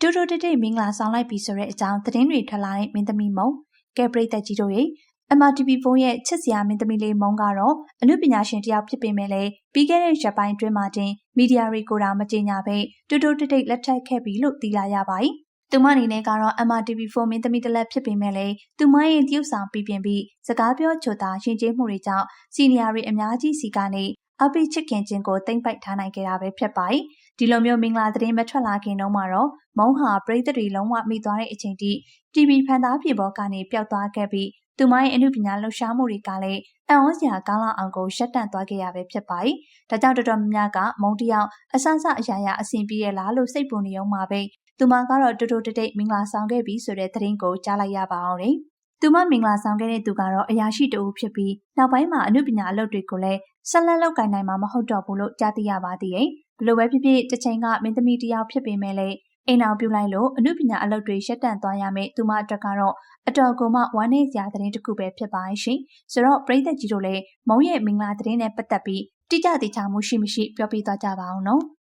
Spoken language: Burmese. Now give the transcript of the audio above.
တူတူတိတ်တိတ်မင်္ဂလာဆောင်လိုက်ပြီဆိုတဲ့အကြောင်းသတင်းတွေထွက်လာတဲ့မင်းသမီးမုံကဲပရိသတ်ကြီးတို့ရေ MRTV4 ရဲ့ချစ်စရာမင်းသမီးလေးမုံကတော့အမှုပညာရှင်တယောက်ဖြစ်ပေမဲ့လည်းပြီးခဲ့တဲ့ရက်ပိုင်းအတွင်းမှာတင်မီဒီယာတွေကိုတာမကြေညာဘဲတူတူတိတ်တိတ်လက်ထပ်ခဲ့ပြီလို့သိလာရပါတယ်။ သူမအနေနဲ့ကတော့ MRTV4 မင်းသမီးတစ်လက်ဖြစ်ပေမဲ့လည်းသူမရဲ့တရုပ်ဆောင်ပြပြင်ပြီးစကားပြောချိုတာရှင်ကျေးမှုတွေကြောင့်စီနီယာတွေအများကြီးစီကနေအပိချစ်ခင်ချင်းကိုတိမ့်ပိုက်ထားနိုင်ခဲ့တာပဲဖြစ်ပါတယ်။ဒီလိုမျိုးမင်္ဂလာသတင်းမထွက်လာခင်တုန်းမှာတော့မုံဟာပရိသတ်တွေလုံးဝမိသွားတဲ့အချိန်ထိ TV ဖန်သားပြေပေါ်ကနေပျောက်သွားခဲ့ပြီးသူမရဲ့အမှုပညာလှူရှားမှုတွေကလည်းအံ့ဩစရာကောင်းလောက်အောင်ကိုရှက်တန့်သွားခဲ့ရပဲဖြစ်ပါတယ်။ဒါကြောင့်တော်တော်များများကမုံတယောက်အဆအဆအရာရာအဆင်ပြေရလားလို့စိတ်ပူနေအောင်မှာပဲ သူမကတော့တူတူတိတ်တိတ်မင်္ဂလာဆောင်ခဲ့ပြီဆိုတဲ့သတင်းကိုကြားလိုက်ရပါအောင်တယ်။သူမမင်္ဂလာဆောင်ခဲ့တဲ့သူကတော့အရာရှိတဦးဖြစ်ပြီးနောက်ပိုင်းမှာအမှုပညာအလုပ်တွေကိုလည်းဆက်လက်လုပ်ကိုင်နိုင်မှာမဟုတ်တော့ဘူးလို့ကြားသိရပါသေးတယ်။ဘလို့ပဲဖြစ်ဖြစ်တစ်ချိန်ကမင်းသမီးတယောက်ဖြစ်ပေမဲ့လည်းအိမ်အောင်ပြုလိုက်လို့အမှုပညာအလုပ်တွေရပ်တန့်သွားရမယ်သူမအတွက်ကတော့အတော်ကိုမှဝမ်းနည်းစရာသတင်းတစ်ခုပဲဖြစ်ပါရှင်။ဆိုတော့ပရိသတ်ကြီးတို့လည်းမုံရဲ့မင်္ဂလာသတင်းနဲ့ပတ်သက်ပြီးတိကျတိကျမှုရှိမရှိပြောပြသွားကြပါအောင်နော်။